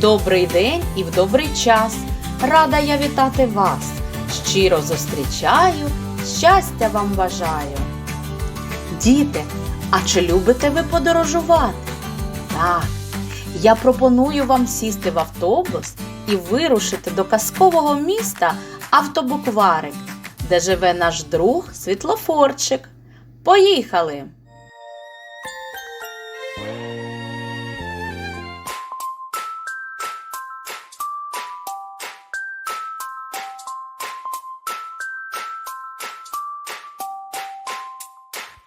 добрий день і в добрий час. Рада я вітати вас. Щиро зустрічаю, щастя вам бажаю. Діти, а чи любите ви подорожувати? Так, я пропоную вам сісти в автобус і вирушити до казкового міста Автобукварик, де живе наш друг Світлофорчик. Поїхали!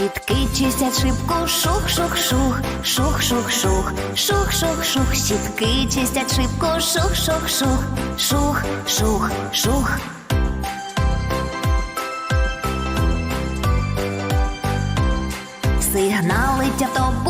Щітки чистять шибку, шух-шух-шух, шух-шух-шух, шух-шух-шух, щітки чистять шибку, шух-шух-шух, шух-шух-шух. Сигналить автобус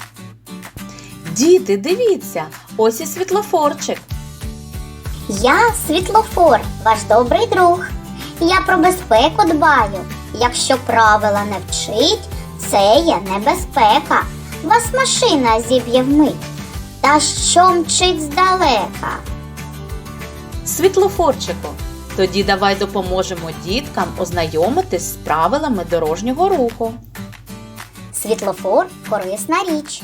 Діти, дивіться, ось і світлофорчик. Я світлофор, ваш добрий друг. Я про безпеку дбаю. Якщо правила не вчить, це є небезпека. Вас машина зіб'є вмить. Та що мчить здалека? Світлофорчику. Тоді давай допоможемо діткам ознайомитись з правилами дорожнього руху. Світлофор корисна річ.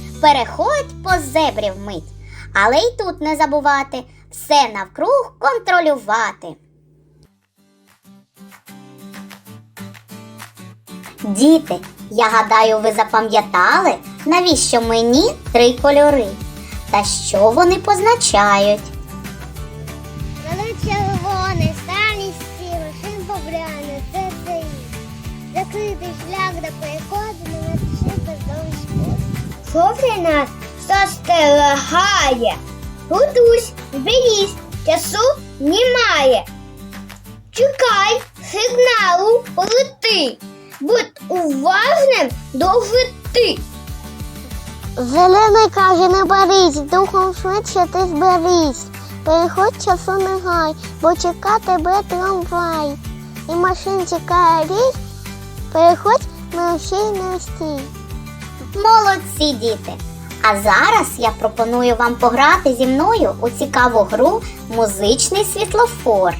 переходь по зебрі вмить. Але й тут не забувати все навкруг контролювати. Діти, я гадаю, ви запам'ятали, навіщо мені три кольори та що вони позначають. Мене червоний, старий сірий, шин побряний, це цей. Закритий шлях до переходу, Жовтий нас застерегає. Готусь, зберись, часу немає. Чекай, сигналу полети. Будь уважним до жити. Зелений каже, не борись, духом швидше ти зберись. Переходь часу не гай, бо чека тебе трамвай. І машин чекає рій, переходь мерщій не стій. Молодці, діти! А зараз я пропоную вам пограти зі мною у цікаву гру Музичний світлофор.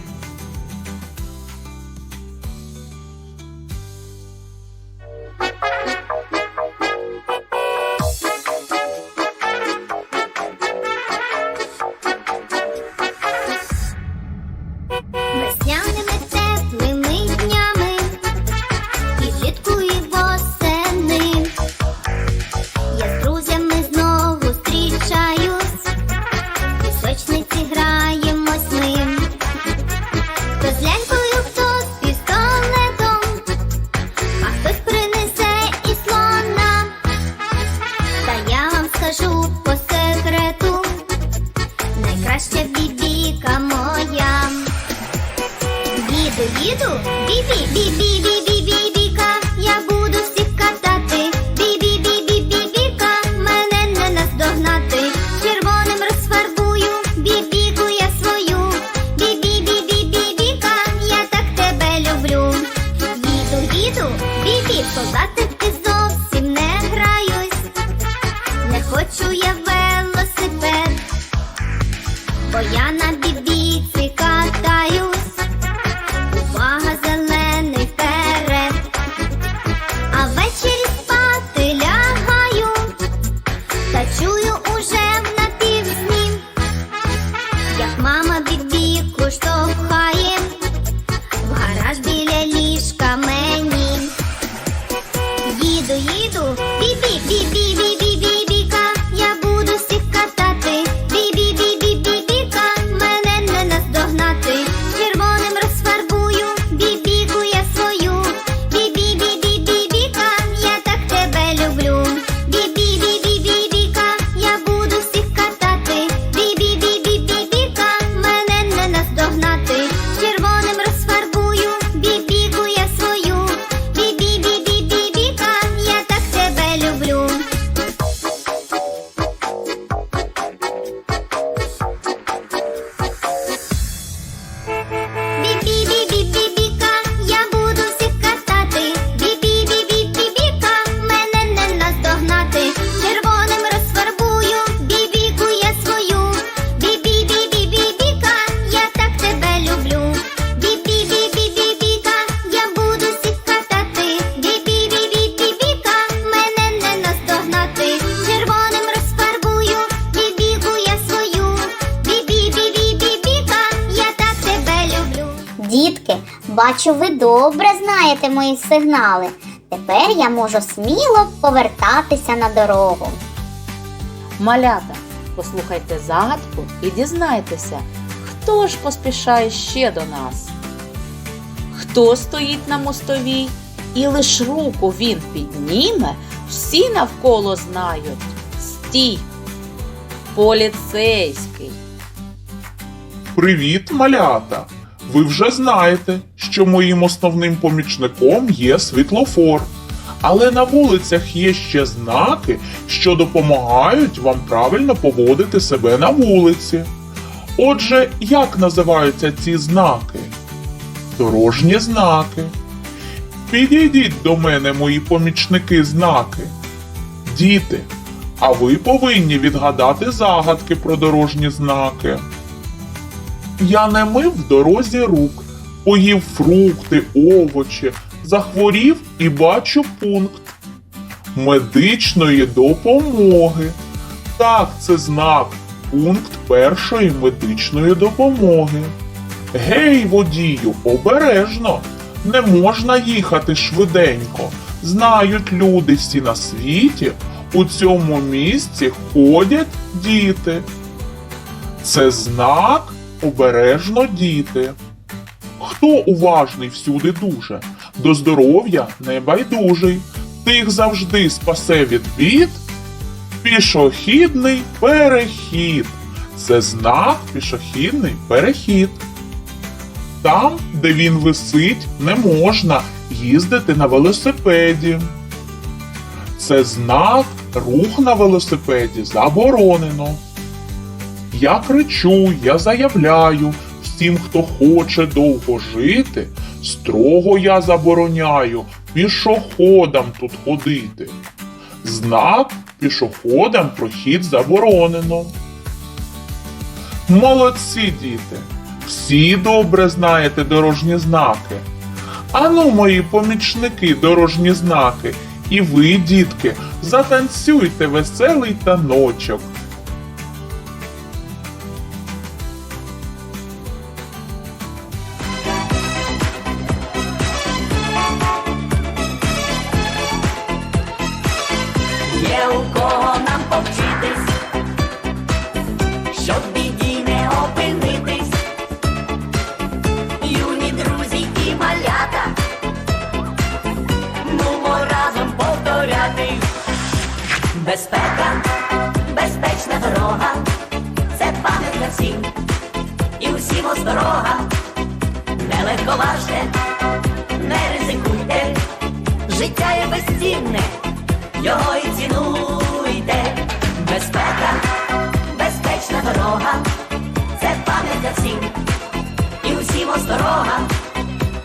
Бі-бі, бі-бі-бі-бі-бі-біка, я буду всіх катати. Бі-бі-бі-бі-бі-біка, мене не наздогнати. Червоним розфарбую, бібіку я свою. Бі-бі-бі-бі-бі-біка, я так тебе люблю. Їду, їду, бібі, позати ти зовсім не граюсь. Не хочу я велосипед, бо я на бібіці бачу, ви добре знаєте мої сигнали. Тепер я можу сміло повертатися на дорогу. Малята, послухайте загадку і дізнайтеся, хто ж поспішає ще до нас. Хто стоїть на мостовій, і лиш руку він підніме, всі навколо знають. Стій! Поліцейський. Привіт, малята! Ви вже знаєте, що моїм основним помічником є світлофор. Але на вулицях є ще знаки, що допомагають вам правильно поводити себе на вулиці. Отже, як називаються ці знаки? Дорожні знаки. Підійдіть до мене, мої помічники знаки. Діти, а ви повинні відгадати загадки про дорожні знаки. Я не мив в дорозі рук, поїв фрукти, овочі, захворів і бачу пункт медичної допомоги. Так, це знак, пункт першої медичної допомоги. Гей, водію, обережно! Не можна їхати швиденько. Знають люди всі на світі, у цьому місці ходять діти. Це знак обережно діти. Хто уважний всюди дуже, до здоров'я не байдужий, тих завжди спасе від бід. Пішохідний перехід. Це знак пішохідний перехід. Там, де він висить, не можна їздити на велосипеді. Це знак рух на велосипеді заборонено. Я кричу, я заявляю всім, хто хоче довго жити, строго я забороняю пішоходам тут ходити. Знак пішоходам прохід заборонено. Молодці діти! Всі добре знаєте дорожні знаки. Ану, мої помічники, дорожні знаки, і ви, дітки, затанцюйте веселий таночок. Безпека, безпечна дорога, це пам'ятка всім, і усім осторога, нелегковажне, не ризикуйте, життя є безцінне, його і цінуйте. Безпека, безпечна дорога, це пам'ятка всім, і усім осторога,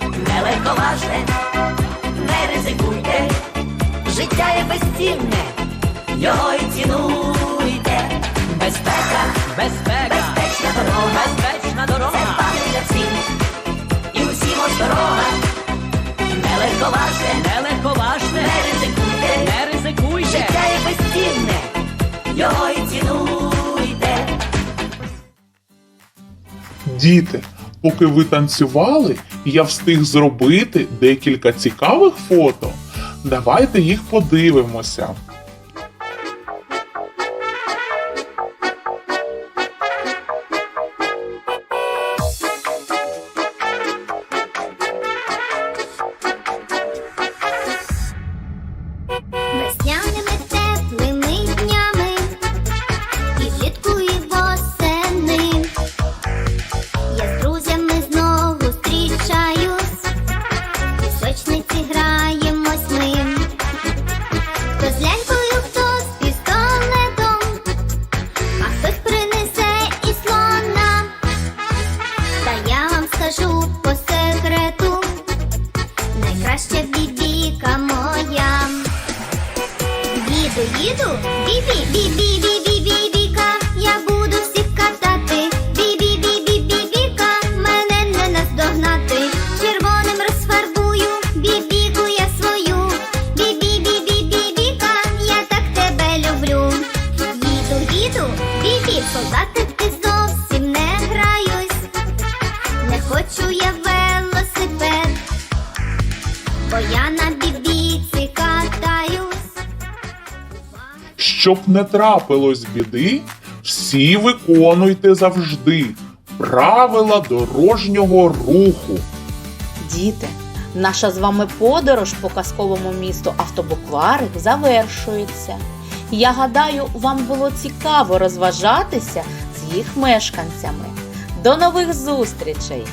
нелегковажне, не ризикуйте, життя є безцінне, його і цінуйте. Безпека, безпека, безпечна дорога, безпечна дорога, це пам'ятка всім, і усім осторога, нелегковажне, нелегковажне, не ризикуйте, не ризикуйте, життя є безцінне, його і цінуйте. Діти, поки ви танцювали, я встиг зробити декілька цікавих фото. Давайте їх подивимося. Бібі, солдатики зовсім не граюсь. Не хочу я велосипед, бо я на бібіці катаюсь. Щоб не трапилось біди, всі виконуйте завжди правила дорожнього руху. Діти, наша з вами подорож по казковому місту Автобукварик завершується. Я гадаю, вам було цікаво розважатися з їх мешканцями. До нових зустрічей!